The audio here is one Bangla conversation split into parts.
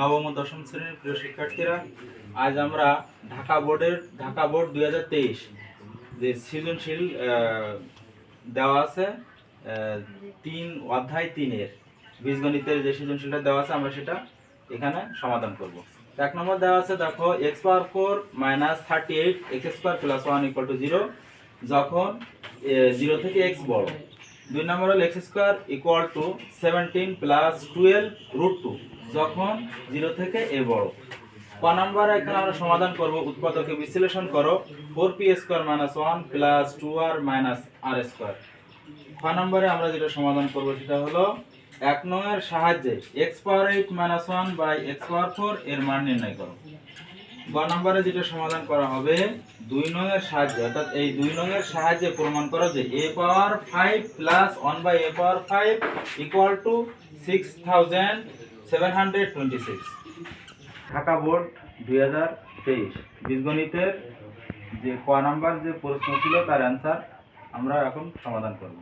নবম ও দশম শ্রেণির প্রিয় শিক্ষার্থীরা, আজ আমরা ঢাকা বোর্ডের, ঢাকা বোর্ড দুই হাজার তেইশ যে সৃজনশীল দেওয়া আছে তিন, অধ্যায় তিনের, বীজগণিতের যে সৃজনশীলটা দেওয়া আছে, আমরা সেটা এখানে সমাধান করব। এক নম্বর দেওয়া আছে, দেখো, x power four minus thirty eight, x square plus one equal to zero, যখন জিরো থেকে এক্স বড়। দুই নম্বর হল x square equal to seventeen plus twelve root two. যখন জিরো থেকে এ বড়। ক নম্বরে, এখানে আমরা সমাধান করব, উৎপাদকে বিশ্লেষণ করো, four p square minus one plus two r minus r square. খ নম্বরে আমরা যেটা সমাধান করব সেটা হলো এক নয়ের সাহায্যে x power eight minus one by x power four এর মান নির্ণয় করো। গ নম্বরে যেটা সমাধান করা হবে, দুই নয়ের সাহায্যে, অর্থাৎ এই দুই নয়ের সাহায্যে প্রমাণ করো যে a power five plus one by a power five equal to six thousand seven hundred twenty six Dhaka board দুই হাজার তেইশ। বীজগণিতের যে ক নাম্বার যে প্রশ্ন ছিল তার অ্যান্সার আমরা এখন সমাধান করব।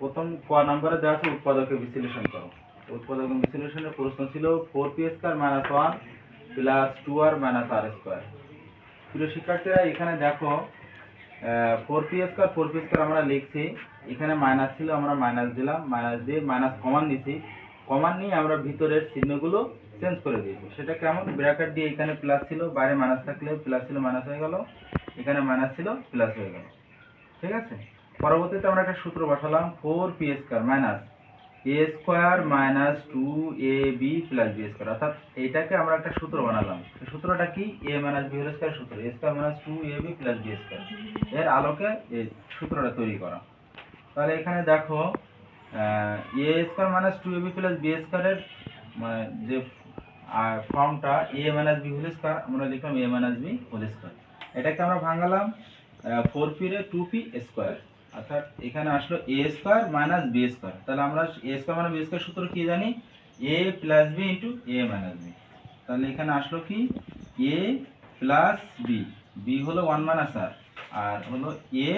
প্রথম ক নাম্বারে দেওয়া আছে উৎপাদকে বিশ্লেষণ করো। উৎপাদক বিশ্লেষণের প্রশ্ন ছিল four p square minus one plus two r minus r square. প্রিয় শিক্ষার্থীরা, এখানে দেখো four p square, four p square আমরা লিখছি। এখানে মাইনাস ছিল, আমরা মাইনাস দিলাম। মাইনাস দিয়ে মাইনাস কমান নিছি। কমান নিয়ে আমরা ভিতরের চিহ্নগুলো চেঞ্জ করে দিয়েছি সেটা কেমন? ব্র্যাকেট দিয়ে এখানে প্লাস ছিল, বাইরে মাইনাস থাকলে প্লাস ছিল মাইনাস হয়ে গেল। এখানে মাইনাস ছিল প্লাস হয়ে গেল। ঠিক আছে? পরবর্তীতে আমরা একটা সূত্র বসালাম four p square minus a square minus two a b plus b square অর্থাৎ এইটাকে আমরা একটা সূত্র বানালাম। সূত্রটা কি? A minus b whole square সূত্র। A square minus two a b plus b square এর আলোকে এই সূত্রটা তৈরি করা। তাহলে এখানে দেখো a square minus two a b plus b স্কোয়ারের মানে যে আর ফর্মটা a minus b whole square আমরা লিখলাম a minus b whole square এটাকে আমরা ভাঙালাম ফোর পিরে টু পি স্কোয়ার অর্থাৎ এখানে আসলো a square minus b square তাহলে আমরা a square minus b square সূত্র কি জানি? A plus b into a minus b তাহলে এখানে আসলো কি? এ প্লাস বি বি হলো ওয়ান মাইনাস আর আর হলো এ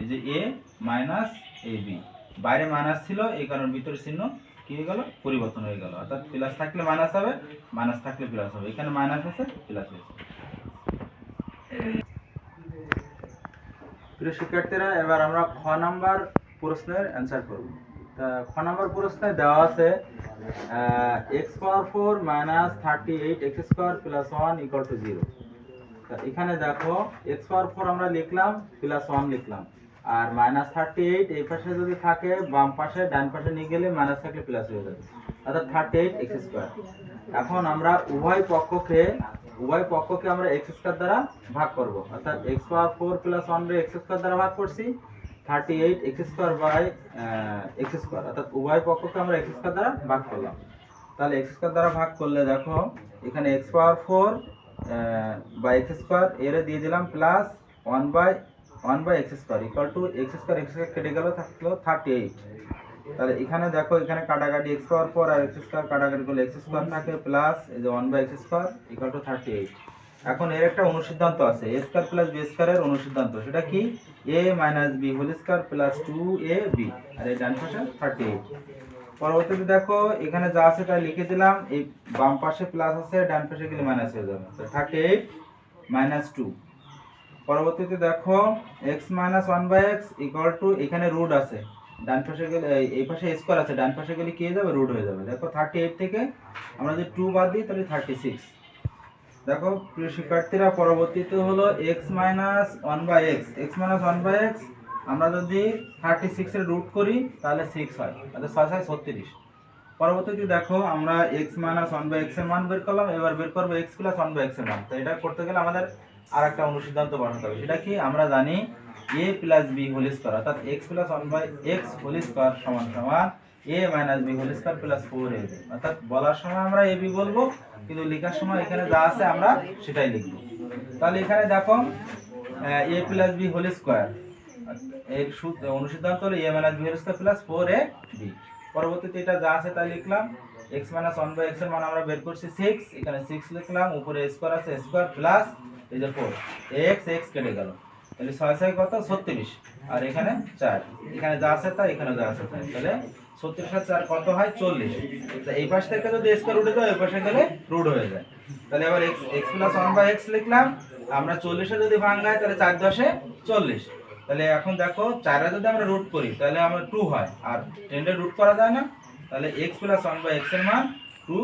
এই যে এ মাইনাস এ বি বাইরে মাইনাস ছিল, এই কারণে ভিতরে চিহ্ন কি হয়ে গেল? পরিবর্তন হয়ে গেল। অর্থাৎ প্লাস থাকলে মাইনাস হবে মাইনাস থাকলে প্লাস হবে। এখানে মাইনাস আছে প্লাস হয়েছে। প্রিয় শিক্ষার্থীরা, এবার আমরা খ নাম্বার প্রশ্নের অ্যান্সার করব। তা খ নাম্বার প্রশ্নে দেওয়া আছে x power four minus thirty eight x square plus one equal to zero তা এখানে দেখো এক্স পাওয়ার ফোর আমরা লিখলাম প্লাস ওয়ান লিখলাম। আর মাইনাস থার্টি এইট এই পাশে যদি থাকে, বাম পাশে, ডান পাশে নিয়ে গেলে মাইনাস থাকলে প্লাস হয়ে যাবে। অর্থাৎ থার্টি এইট এক্স স্কোয়ার এখন আমরা উভয় পক্ষকে উভয় পক্ষকে আমরা এক্স স্কোয়ার দ্বারা ভাগ করব। অর্থাৎ x power four plus one by x square দ্বারা ভাগ করছি। Thirty eight x square by x square অর্থাৎ উভয় পক্ষকে আমরা এক্স স্কোয়ার দ্বারা ভাগ করলাম। তাহলে এক্স স্কোয়ার দ্বারা ভাগ করলে দেখো, এখানে x power four by x square এর দিয়ে দিলাম plus one by one by x square equal to x square x কেটে গেল, থাকল থার্টি এইট তাহলে এখানে দেখো, এখানে কাটাকাটি এক্স পাওয়ার ফোর আর এক্স স্কোয়ার কাটাকাটি করলে এক্স স্কোয়ার থাকে প্লাস এই যে one by x square equal to thirty eight এখন এর একটা অনুসিদ্ধান্ত আছে এ স্কোয়ার প্লাস বি স্কোয়ারের অনুসিদ্ধান্ত। সেটা কি? A minus b whole square plus two a b আর এই ডান পাশে থার্টি এইট পরবর্তীতে দেখো, এখানে যা আছে তাই লিখে দিলাম, এই বাম পাশে প্লাস আছে, ডান পাশে গেলে মাইনাস হয়ে যাবে। তো থার্টি এইট মাইনাস টু পরবর্তীতে দেখো x minus one by x equal to এখানে রুট আছে। ডান পাশে গেলে, এই- পাশে স্কোয়ার আছে, ডান পাশে গেলে কি হয়ে যাবে? রুট হয়ে যাবে। দেখো থার্টি এইট থেকে আমরা যদি টু বাদ দিই, তাহলে থার্টি সিক্স দেখো, প্রিয় শিক্ষার্থীরা, পরবর্তীতে হলো x minus one by x x minus one by x আমরা যদি থার্টি সিক্সের রুট করি, তাহলে সিক্স হয়। তাহলে ছয় ছয়, ছত্রিশ। পরবর্তীতে দেখো, আমরা এক্স মাইনাস ওয়ান বাই এক্সের মান বের করলাম, এবার বের করব এক্স প্লাস ওয়ান বাই এক্সের মান। তো এটা করতে গেলে আমাদের আর একটা অনুসিদ্ধান্ত বসাতে হবে। সেটা কি? আমরা জানি a plus b whole square অর্থাৎ x plus one by x whole square সমান সমান a minus b whole square plus four a অর্থাৎ বলার সময় আমরা এ বি বলব, কিন্তু লেখার সময় এখানে যা আছে আমরা সেটাই লিখব। তাহলে এখানে দেখো a plus b whole square এর সূত্র অনুসিদ্ধান্ত হলো a minus b whole square plus four a b পরবর্তীতে এটা যা আছে তাই লিখলাম এক্স মাইনাস ওয়ান বাই এক্সের মান আমরা বের করছি সিক্স এখানে সিক্স লিখলাম, উপরে স্কোয়ার আছে স্কোয়ার প্লাস এই যে ফোর এক্স এক্স কেটে গেল। তাহলে ছয় ছয় কত? ছত্রিশ। আর এখানে চার। এখানে যা আছে তাই, এখানে যা আছে তাই। তাহলে ছত্রিশ আর চার কত হয়? চল্লিশ। তা এই পাশ থেকে যদি স্কোয়ার উঠে যায় ওই পাশে গেলে রুট হয়ে যায়। তাহলে আবার x x plus one by x লিখলাম। আমরা চল্লিশে যদি ভাঙাই, তাহলে চার দশে চল্লিশ। তাহলে এখন দেখো, চারে যদি আমরা রুট করি, তাহলে আমার টু হয়। আর টেনে রুট করা যায় না। তাহলে এক্স প্লাস ওয়ান বাই এক্সের মান টু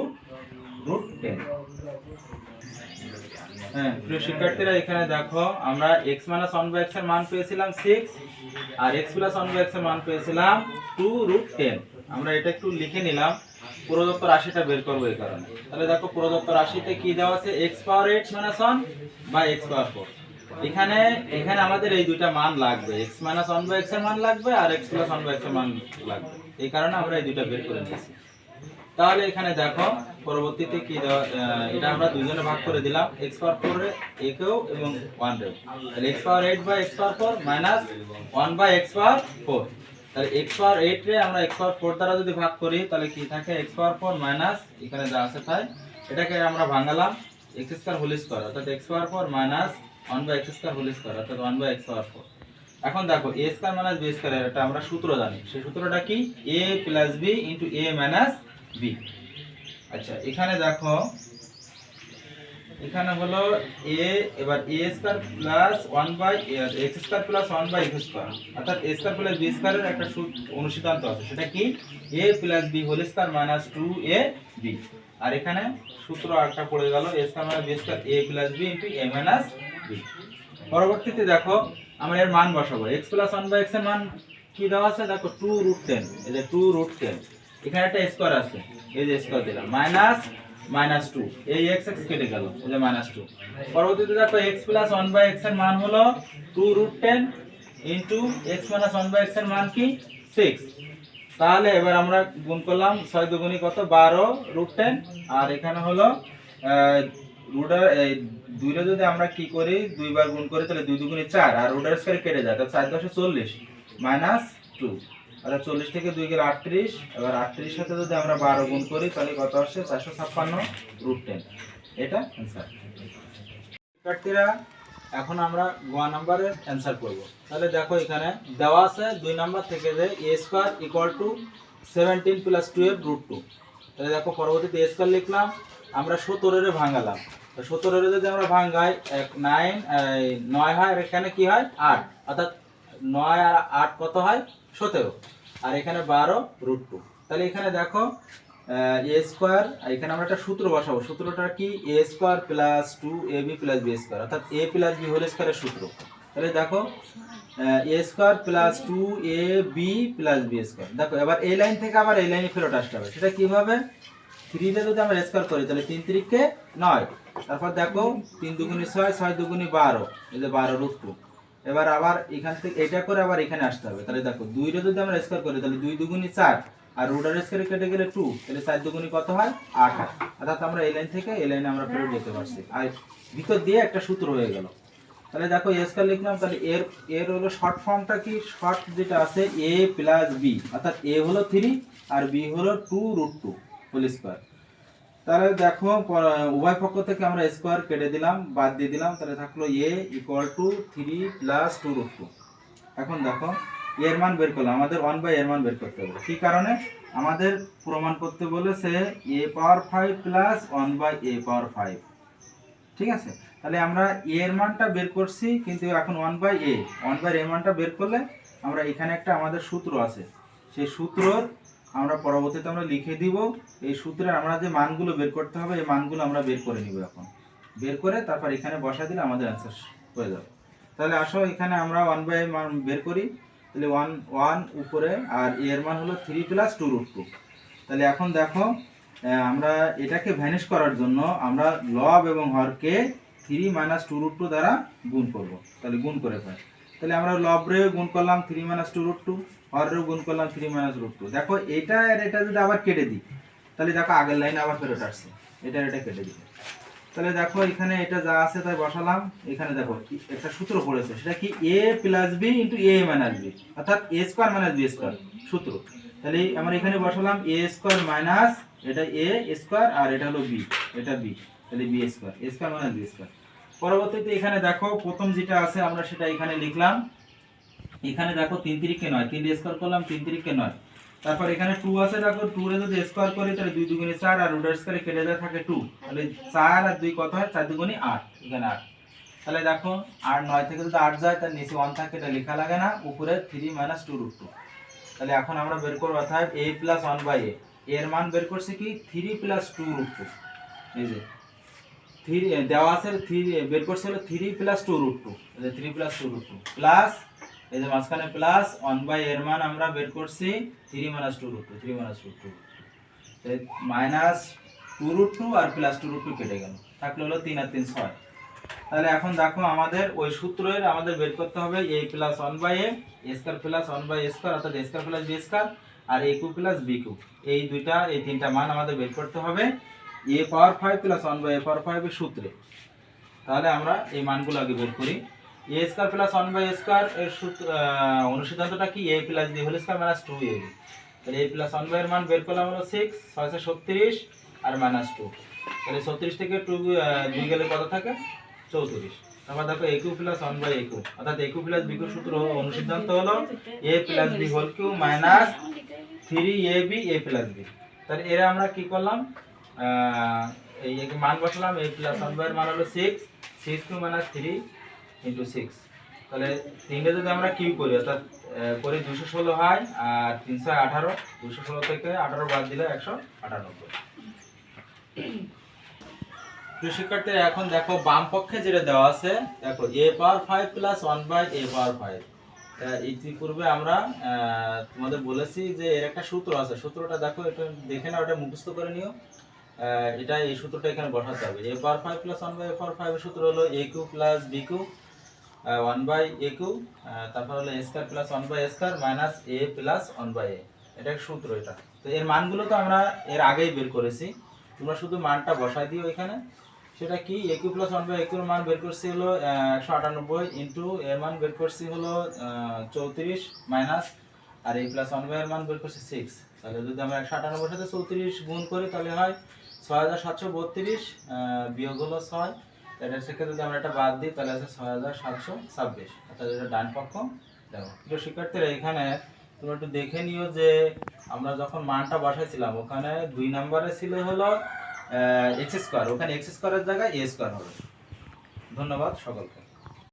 রুট টেন হ্যাঁ। প্রিয় শিক্ষার্থীরা, এখানে দেখো, আমরা x মাইনাস ওয়ান বাই এক্সের মান পেয়েছিলাম সিক্স আর x প্লাস ওয়ান বাই এক্সের মান পেয়েছিলাম টু রুট টেন আমরা এটা একটু লিখে নিলাম প্রদত্ত রাশিটা বের করব এই কারণে। তাহলে দেখো প্রদত্ত রাশিতে কি দেওয়া আছে? X power eight minus one বা এক্স পাওয়ার ফোর এখানে এখানে আমাদের এই দুইটা মান লাগবে। এক্স মাইনাস ওয়ান বাই এক্সের মান লাগবে আর এক্স প্লাস ওয়ান বাই এক্সের মান লাগবে। এই কারণে আমরা এই দুইটা বের করে নিয়েছি। তাহলে এখানে দেখো, পরবর্তীতে কি এটা আমরা দুইজনে ভাগ করে দিলাম এক্স পাওয়ার ফোর একেও এবং ওয়ান রেও তাহলে x power eight by x power four minus one by x power four তাহলে এক্স পাওয়ার এইট রে আমরা এক্স পাওয়ার ফোর দ্বারা যদি ভাগ করি, তাহলে কি থাকে? এক্স পাওয়ার ফোর মাইনাস এখানে যা আছে তাই। এটাকে আমরা ভাঙালাম এক্স স্কোয়ার হোল স্কোয়ার অর্থাৎ x power four minus one by x square whole square অর্থাৎ one by x power four এখন দেখো a square minus b square এটা আমরা সূত্র জানি। সেই সূত্রটা কি? A plus b into a minus b আচ্ছা এখানে দেখো, এখানে হলো এ এবার a square plus one by x square plus one by x square অর্থাৎ এ স্কোয়ার প্লাস বি স্কোয়ারের একটা অনুসিদ্ধান্ত আছে। সেটা কি? A plus b whole square minus two a b আর এখানে সূত্র আরেকটা পড়ে গেল a square minus b square a plus b into a minus b পরবর্তীতে দেখো, আমরা এর মান বসাবো। এক্স প্লাস ওয়ান বাই এক্সের মান কি দেওয়া আছে? দেখো টু রুট টেন এই টু রুট টেন এখানে একটা স্কোয়ার আছে। এই যে স্কোয়ার দিলাম। মাইনাস মাইনাস টু এই এক্স এক্স কেটে গেল। এই যে মাইনাস টু পরবর্তীতে দেখো এক্স প্লাস ওয়ান বাই এক্সের মান হলো two root ten into x minus one by এক্সের মান কি? সিক্স তাহলে এবার আমরা গুণ করলাম ছয় দুগুণি কত? বারো রুট টেন আর এখানে হলো রুটার দুইটা যদি আমরা কি করি? দুইবার গুণ করি, তাহলে দুই দুগুণি চার। আর রুটার স্কোয়ার কেটে যায়, তাহলে চার দশে চল্লিশ। মাইনাস টু তাহলে চল্লিশ থেকে দুই গেলে আটত্রিশ। এবার আটত্রিশ সাথে যদি আমরা বারো গুণ করি, তাহলে কত আসছে? চারশো ছাপ্পান্ন রুট টেন এটা অ্যান্সার শিক্ষার্থীরা, এখন আমরা গোয়া নাম্বারের অ্যান্সার করব। তাহলে দেখো এখানে দেওয়া আছে দুই নাম্বার থেকে যে a square equal to seventeen plus twelve root two তাহলে দেখো পরবর্তীতে এ স্কোয়ার লিখলাম, আমরা সতেরোরে ভাঙালাম। তো সতেরোরে যদি আমরা ভাঙাই, এক নাইন নয় হয়, আর এখানে কি হয়? আট। অর্থাৎ নয় আর আট কত হয়? সতেরো। আর এখানে বারো রুট টু তাহলে এখানে দেখো এ স্কোয়ার এখানে আমরা একটা সূত্র বসাবো। সূত্রটা কি? A square plus two a b plus b square অর্থাৎ এ প্লাস বি হোল স্কোয়ারের সূত্র। তাহলে দেখো a square plus two a b plus b square দেখো, এবার এই লাইন থেকে আবার এই লাইনে ফেরত আসতে হবে। সেটা কীভাবে থ্রিতে যদি আমরা স্কোয়ার করি, তাহলে তিন তিরিখে নয়। তারপর দেখো, তিন দুগুনি ছয় ছয় দুগুনি বারো। এই যে বারো রুট টু এবার আবার এখান থেকে এটা করে আবার এখানে আসতে হবে। তাহলে দেখো, দুইটা যদি আমরা স্কোয়ার করি, তাহলে দুই দুগুনি চার, আর রুটার স্কোয়ারে কেটে গেলে টু তাহলে চার দুগুনি কত হয়? আট অর্থাৎ আমরা এই লাইন থেকে এই লাইনে আমরা ফেরত যেতে পারছি। আর ভিতর দিয়ে একটা সূত্র হয়ে গেল। তাহলে দেখো এ স্কোয়ার লিখলাম, তাহলে এর এর হলো শর্ট ফর্মটা কি? শর্ট যেটা আছে এ প্লাস বি অর্থাৎ এ হলো থ্রি আর বি হলো two root two whole square তাহলে দেখো উভয় পক্ষ থেকে আমরা স্কোয়ার কেটে দিলাম, বাদ দিয়ে দিলাম, তাহলে থাকল a equal to three plus two root two এখন দেখো এর মান বের করলাম, আমাদের ওয়ান বাই এর মান বের করতে হবে। কী কারণে? আমাদের প্রমাণ করতে বলেছে a power five plus one by a power five ঠিক আছে? তাহলে আমরা এ এর মানটা বের করছি, কিন্তু এখন one by a one by এর মানটা বের করলে আমরা এখানে একটা আমাদের সূত্র আছে। সেই সূত্রর আমরা পরবর্তীতে আমরা লিখে দিব এই সূত্রে আমরা যে মানগুলো বের করতে হবে, এই মানগুলো আমরা বের করে নিব এখন। বের করে তারপর এখানে বসা দিলে আমাদের অ্যান্সার হয়ে যাবে। তাহলে আসো, এখানে আমরা ওয়ান বাই মান বের করি। তাহলে ওয়ান ওয়ান উপরে আর এর মান হলো three plus two root two তাহলে এখন দেখো আমরা এটাকে ভ্যানিশ করার জন্য আমরা লব এবং হরকে three minus two root two দ্বারা গুণ করব। তাহলে গুণ করে পাই তাহলে আমরা লবরেও গুণ করলাম three minus two root two হরেও গুণ করলাম থ্রি মাইনাস রুট টু দেখো, এটা আর এটা যদি আবার কেটে দিই, তাহলে দেখো আগের লাইনে আবার ফেরত আসছে। এটা এটা কেটে দিই তাহলে দেখো, এখানে এটা যা আছে তাই বসালাম। এখানে দেখো একটা সূত্র পড়েছে। সেটা কি? A plus b into a minus b অর্থাৎ a square minus b square সূত্র। তাহলে আমরা এখানে বসালাম এ স্কোয়ার মাইনাস এটা এ স্কোয়ার আর এটা হলো বি এটা বি তাহলে b square a square minus b square পরবর্তীতে এখানে দেখো, প্রথম যেটা আছে, আমরা সেটা এখানে লিখলাম। এখানে দেখো তিন তিরিখে নয়, তিন স্কোয়ার করলাম, তিন তিরিখে নয়। তারপর এখানে টু আছে, দেখো টু রে যদি স্কোয়ার করি, তাহলে দুই দুগুণে চার আর রুটের স্কোয়ারে কেটে যায় থাকে টু তাহলে চার আর দুই কত হয়? চার দুগুণে আট, এখানে আট। তাহলে দেখো, আর নয় থেকে যদি আট যায় তার নিচে ওয়ান থাকে, এটা লেখা লাগে না, উপরে three minus two root two তাহলে এখন আমরা বের করব, অর্থাৎ a plus one by a এর মান বের করছি কি? Three plus two root two এই যে থ্রি দেওয়া আছে থ্রি বের করছে হলো three plus two root two three plus two root two plus এই যে মাঝখানে প্লাস ওয়ান বাই এর মান আমরা বের করছি three minus two root two three minus root two minus two root two আর প্লাস টু রুট টু কেটে গেল। থাকলে হলো তিন আর তিন ছয়। তাহলে এখন দেখো আমাদের ওই সূত্রের আমাদের বের করতে হবে a plus one by a square plus one by square অর্থাৎ square plus B square R a cube plus b cube এই দুইটা, এই তিনটা মান আমাদের বের করতে হবে a power five plus one by a power ফাইভের সূত্রে। তাহলে আমরা এই মানগুলো আগে বের করি। A square plus one by square এর সূত্র অনুসিদ্ধান্তটা কি? A plus b whole square minus two a তাহলে এ প্লাস ওয়ান বাই এর মান বের করলাম হলো সিক্স ছয়শো ছত্রিশ আর মাইনাস টু তাহলে ছত্রিশ থেকে টু দুই গেলে কত থাকে? চৌত্রিশ। তারপর দেখো a cube plus one by a cube অর্থাৎ a cube plus b cube সূত্র অনুসিদ্ধান্ত হলো a plus b whole cube minus three a b a plus b তাহলে এরা আমরা কি করলাম? এই এক মান বসালাম এ প্লাস ওয়ান বাই এর মান হলো six six cube minus three into six তাহলে তিনটে যদি আমরা কিউ করি, অর্থাৎ করি দুশো ষোলো হয় আর তিনশো আঠারো, দুশো ষোলো থেকে আঠারো বাদ দিলে একশো আটানব্বই। প্রিয় শিক্ষার্থী এখন দেখো বাম পক্ষে যেটা দেওয়া আছে, দেখো a power five plus one by a power five ইতিপূর্বে আমরা তোমাদের বলেছি যে এর একটা সূত্র আছে, সূত্রটা দেখো, এটা দেখে না ওটা মুখস্থ করে নিও। এটা এই সূত্রটা এখানে বসাতে হবে। A power five plus one by a power five সূত্র হলো a cube plus b cube one by a cube তারপর হলো square plus one by square minus a plus one by a এটা সূত্র এটা। তো এর মানগুলো তো আমরা এর আগেই বের করেছি। তোমরা শুধু মানটা বসাই দিও এখানে। সেটা কি? A cube plus one by a কিউর মান বের করছি হলো একশো আটানব্বই ইন্টু এর মান বের করছি হলো চৌত্রিশ মাইনাস আর এ প্লাস ওয়ান বাই এর মান বের করছি সিক্স তাহলে যদি আমরা একশো আটানব্বই সাথে চৌত্রিশ গুণ করি তাহলে হয়, ছয় হাজার সাতশো বত্রিশ বিয়োগ হলো ছয়। এটা সেক্ষেত্রে যদি আমরা এটা বাদ দিই, তাহলে আছে ছয় হাজার সাতশো ছাব্বিশ। অর্থাৎ এটা ডান পক্ষ দেখো। প্রিয় শিক্ষার্থীরা, এখানে তুমি একটু দেখে নিও যে আমরা যখন মানটা বসাইছিলাম, ওখানে দুই নম্বরে ছিল হলো এক্স স্কোয়ার ওখানে এক্স স্কোয়ারের জায়গায় এ স্কোয়ার হবে। ধন্যবাদ সকলকে।